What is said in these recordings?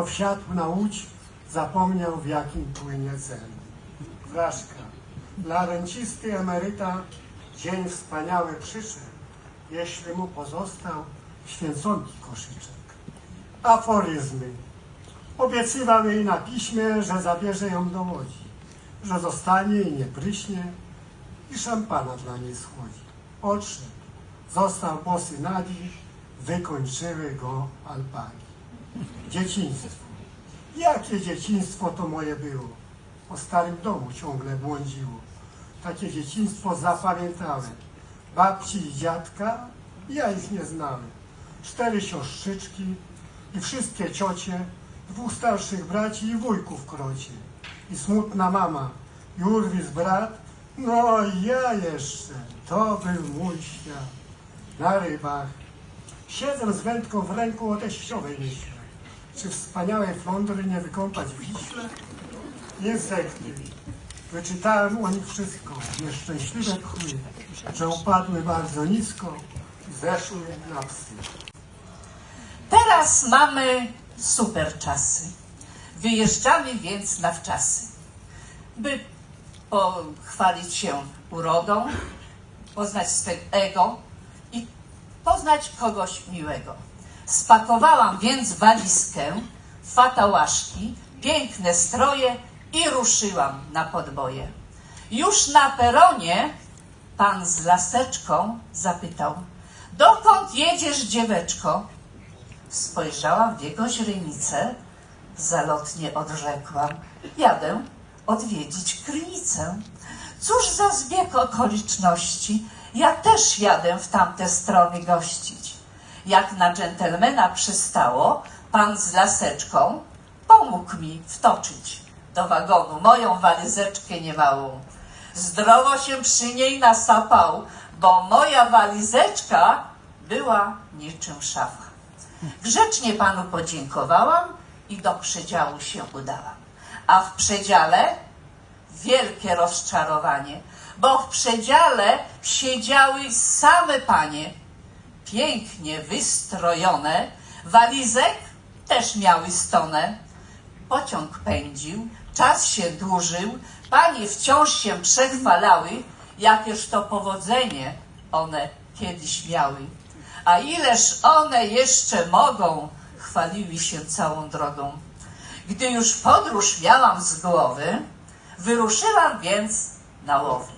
tylko wsiadł na łódź, zapomniał w jakim płynie celu. Fraszka. Dla rencisty emeryta dzień wspaniały przyszedł, jeśli mu pozostał święconki koszyczek. Aforyzmy. Obiecywał jej na piśmie, że zabierze ją do łodzi, że zostanie i nie pryśnie i szampana dla niej schłodzi. Odszedł. Został bosy na dziś, wykończyły go alpaki. Dzieciństwo. Jakie dzieciństwo to moje było? Po starym domu ciągle błądziło. Takie dzieciństwo zapamiętałem. Babci i dziadka, ja ich nie znałem. Cztery siostrzyczki i wszystkie ciocie, dwóch starszych braci i wujków krocie. I smutna mama, i urwis brat, no ja jeszcze, to był mój świat. Na rybach, siedzę z wędką w ręku o teściowej. Czy wspaniałej flądry nie wykąpać w Wiśle? Niestety, wyczytałem o nich wszystko. Nieszczęśliwe pchły, że upadły bardzo nisko i zeszły na psy. Teraz mamy super czasy. Wyjeżdżamy więc na wczasy, by pochwalić się urodą, poznać swe ego i poznać kogoś miłego. Spakowałam więc walizkę, fatałaszki, piękne stroje i ruszyłam na podboje. Już na peronie pan z laseczką zapytał, dokąd jedziesz dzieweczko? Spojrzałam w jego źrenicę, zalotnie odrzekłam. Jadę odwiedzić Krynicę. Cóż za zbieg okoliczności, ja też jadę w tamte strony gościć. Jak na dżentelmena przystało, pan z laseczką pomógł mi wtoczyć do wagonu moją walizeczkę niemałą. Zdrowo się przy niej nasapał, bo moja walizeczka była niczym szafa. Grzecznie panu podziękowałam i do przedziału się udałam. A w przedziale wielkie rozczarowanie, bo w przedziale siedziały same panie, pięknie wystrojone, walizek też miały stonę. Pociąg pędził, czas się dłużył, panie wciąż się przechwalały, jakież to powodzenie one kiedyś miały. A ileż one jeszcze mogą, chwaliły się całą drogą. Gdy już podróż miałam z głowy, wyruszyłam więc na łowy.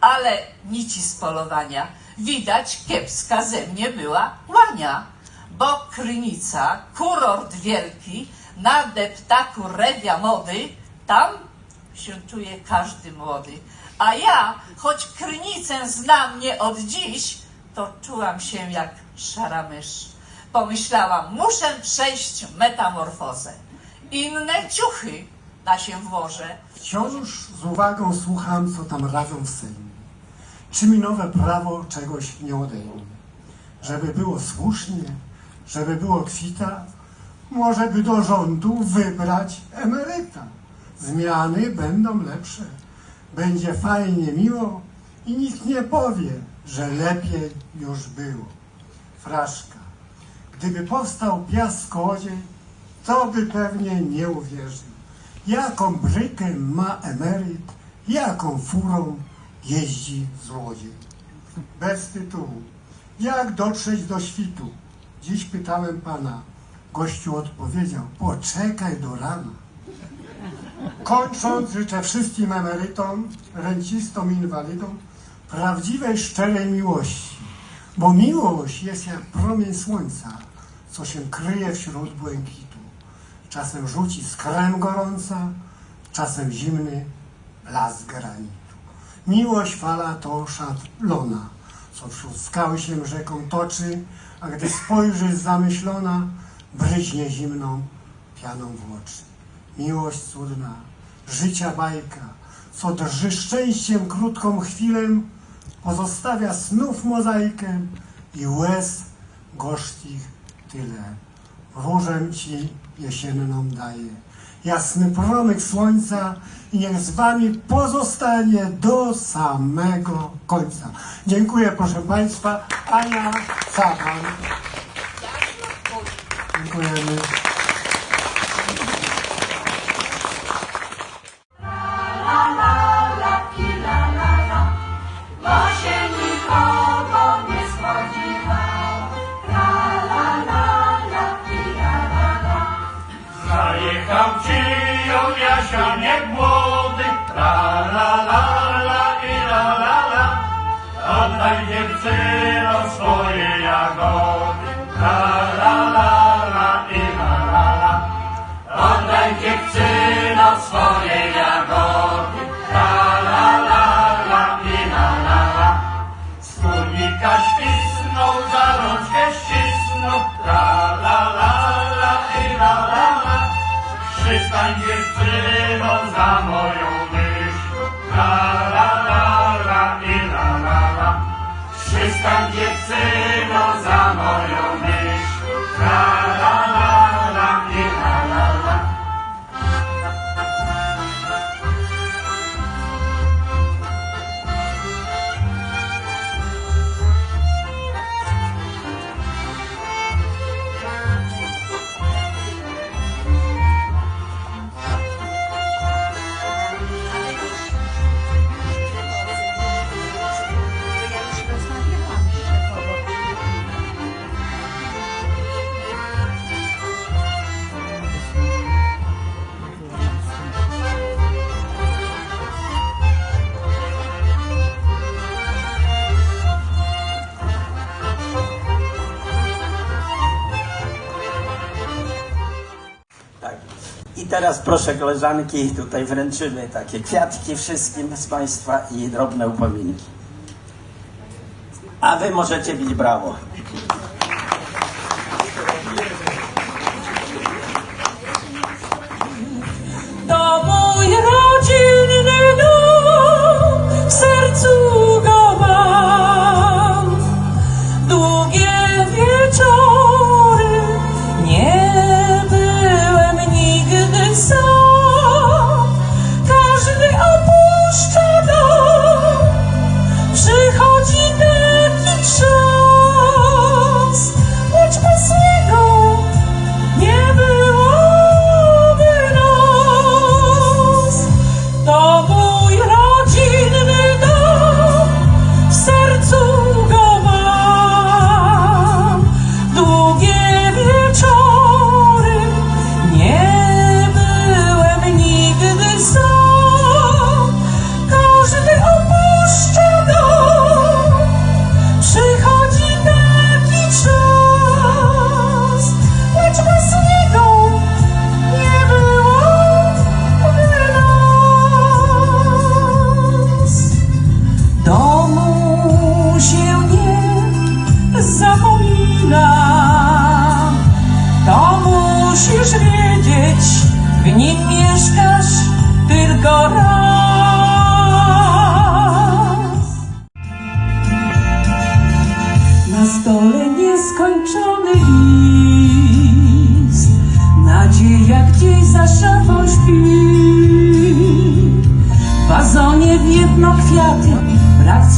Ale nici z polowania widać kiepska ze mnie była łania, bo Krynica, kurort wielki, na deptaku rewia mody, tam się czuje każdy młody. A ja, choć Krynicę znam nie od dziś, to czułam się jak szara mysz. Pomyślałam, muszę przejść metamorfozę. Inne ciuchy na się włożę. Wciąż z uwagą słucham, co tam radzą w Sejmie. Czy mi nowe prawo czegoś nie odejmie? Żeby było słusznie, żeby było kwita, może by do rządu wybrać emeryta. Zmiany będą lepsze. Będzie fajnie miło i nikt nie powie, że lepiej już było. Fraszka. Gdyby powstał piast kołodziej, to by pewnie nie uwierzył. Jaką brykę ma emeryt, jaką furą jeździ złodziej. Bez tytułu. Jak dotrzeć do świtu? Dziś pytałem pana. Gościu odpowiedział, poczekaj do rana. Kończąc, życzę wszystkim emerytom, rencistom, inwalidom prawdziwej, szczerej miłości. Bo miłość jest jak promień słońca, co się kryje wśród błękitu. Czasem rzuci skrem gorąca, czasem zimny blask granitu. Miłość fala to szablona, co wśród skał się rzeką toczy, a gdy spojrzysz zamyślona, bryźnie zimną pianą w oczy. Miłość cudna, życia bajka, co drży szczęściem krótką chwilę, pozostawia snów mozaikę i łez gorzkich tyle. Różę ci jesienną daję, jasny promyk słońca i niech z wami pozostanie do samego końca. Dziękuję proszę Państwa. Ania Saban. Dziękujemy. przestań, nie syną za moją teraz proszę koleżanki, tutaj wręczymy takie kwiatki wszystkim z Państwa i drobne upominki. A Wy możecie bić brawo.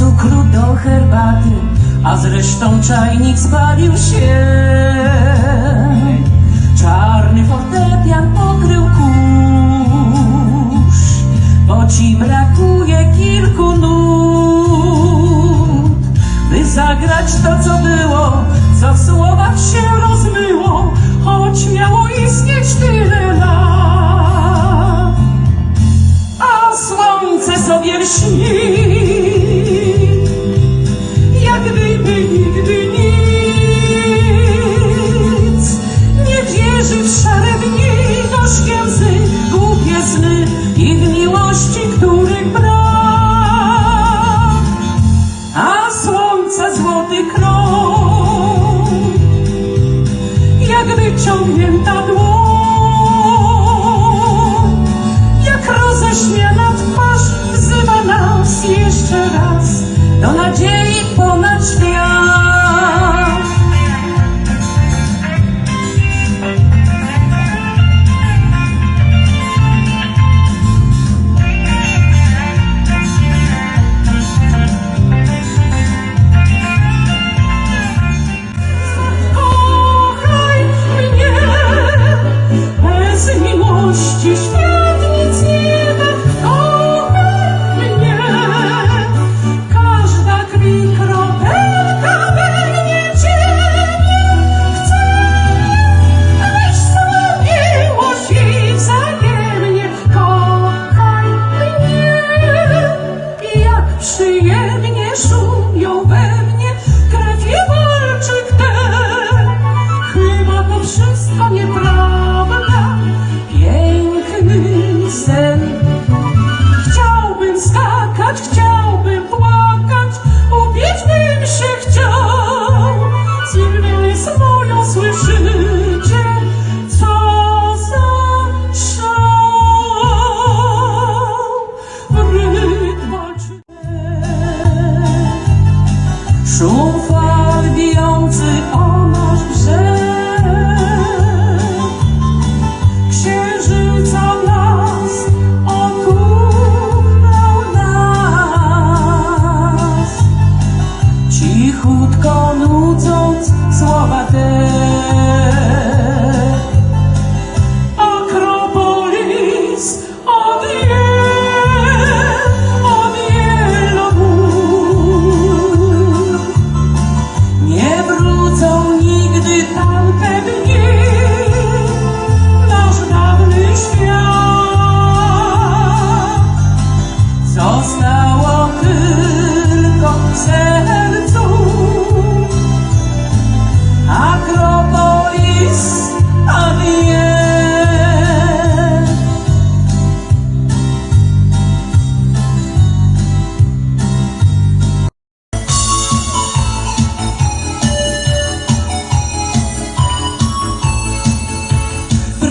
cukru do herbaty, a zresztą czajnik spalił się. Czarny fortepian pokrył kurz, bo ci brakuje kilku nut, by zagrać to, co było, co w słowach się rozmyło, choć miało istnieć tyle lat. A słońce sobie lśni,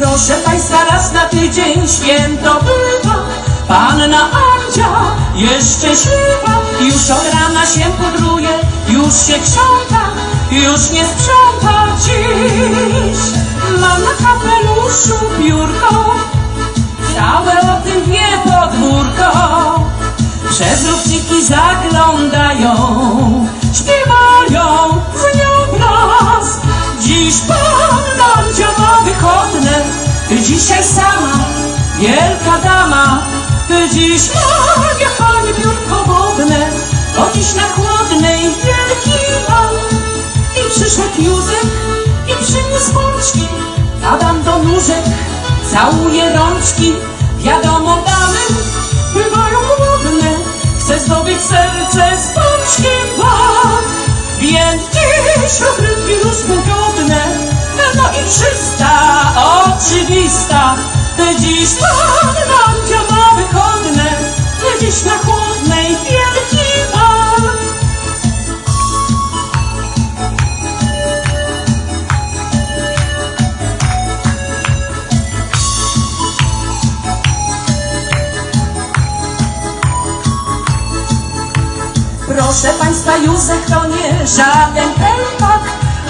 Proszę Państwa, raz na tydzień święto bywa. Panna Andzia jeszcze żywa. Już od rana się pudruje, już się krząta, już nie sprząta dziś. Mam na kapeluszu piórko, całe o tym wie podwórko. Przez lufciki zaglądają, śpiewają nią wraz. Dziś panna Andzia ma wychodne, dzisiaj sama, wielka dama. Dziś ma, jak pani biurko wodne, bo dziś na chłodnej wielki bal. I przyszedł Józek i przyniósł pączki, Adam do nóżek, całuje rączki. Wiadomo, damy bywają głodne, chce zdobyć serce z pączkiem bal. Więc dziś rozrywki godne, no i czysta, oczywista. Dziś panna Andzia ma wychodne, dziś na chłodnej wielki bal. Proszę Państwa, Józek to nie żaden elpak,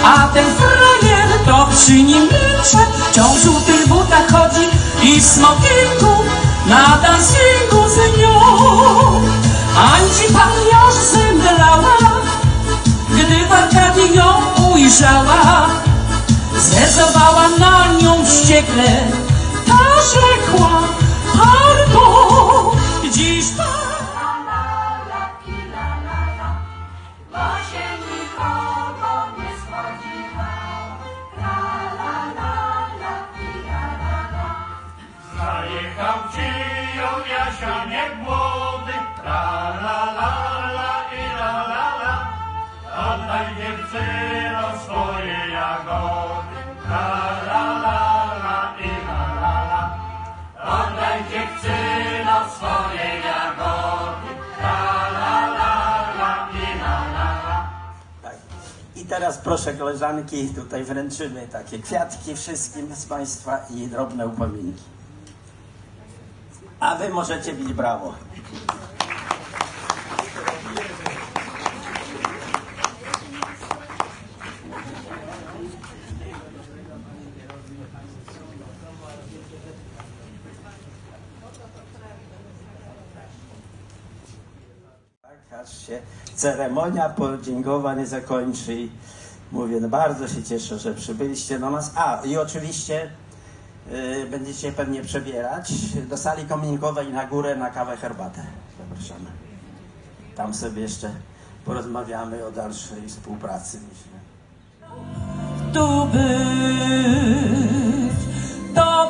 a ten frajer to przy nim milcze. Wciąż w żółtych butach chodzi i w smokingu na dancingu z nią. Andzi pani aż zemdlała, gdy w Arkadii ją ujrzała. Zezowała na nią wściekle, ta rzekła, ją Jasianek młody, la la la la i la la la. Oddaj jagody, la la la la i la la la. La la la la i la la la. Tak. I teraz proszę koleżanki, tutaj wręczymy takie kwiatki wszystkim z Państwa i drobne upominki. A Wy możecie bić brawo. Aż się ceremonia podziękowań zakończy. Mówię, no bardzo się cieszę, że przybyliście do nas. A, i oczywiście będziecie pewnie przebierać do sali kominkowej na górę na kawę, herbatę. Zapraszamy. Tam sobie jeszcze porozmawiamy o dalszej współpracy, myślę. tu być. To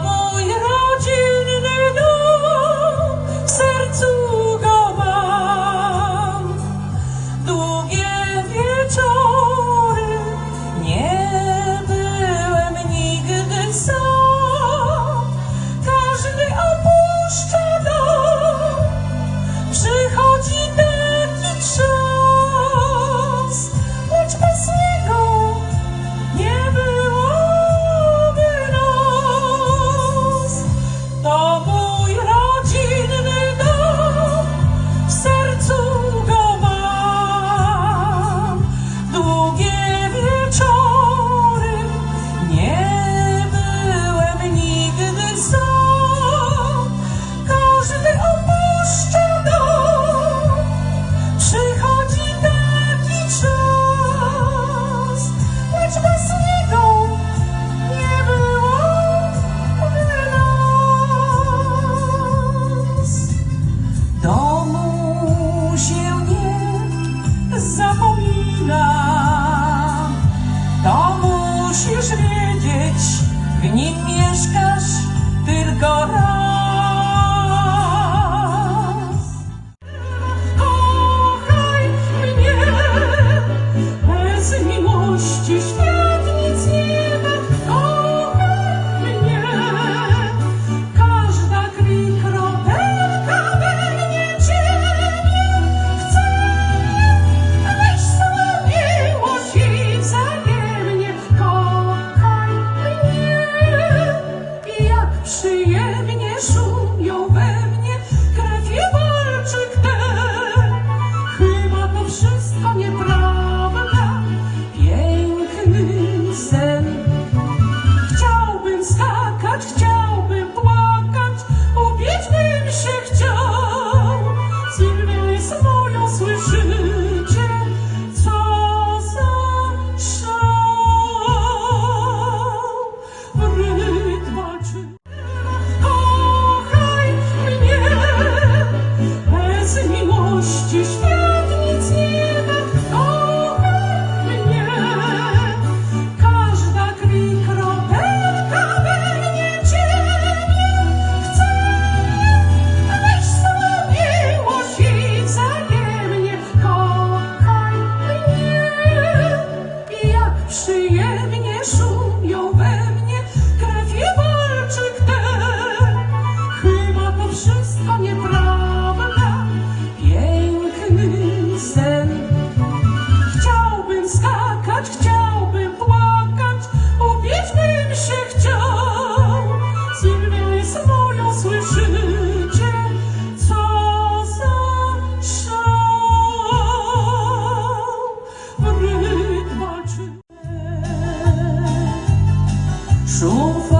说话。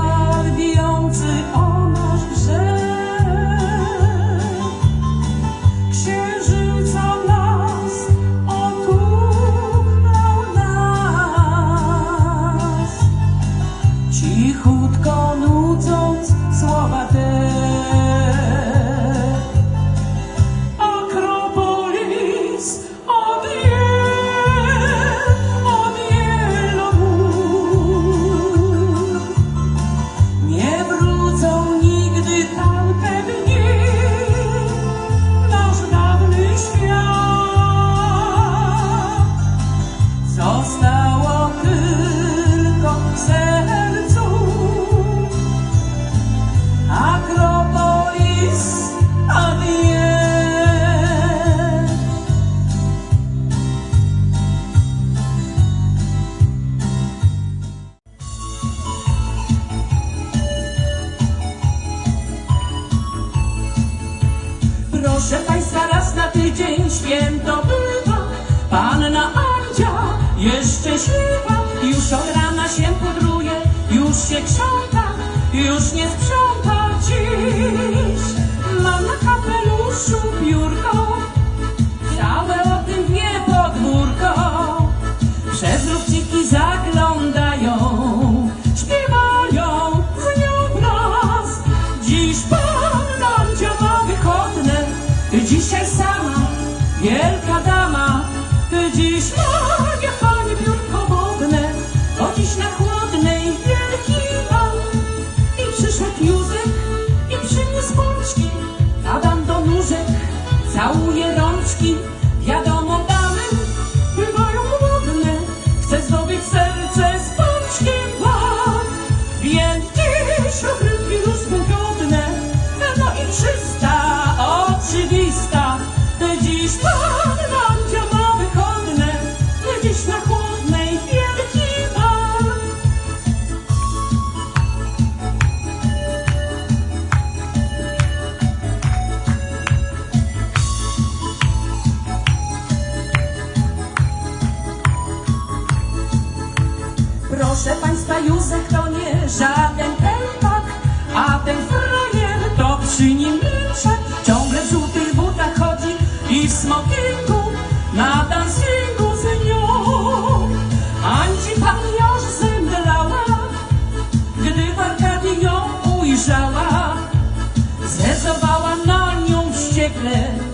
Nią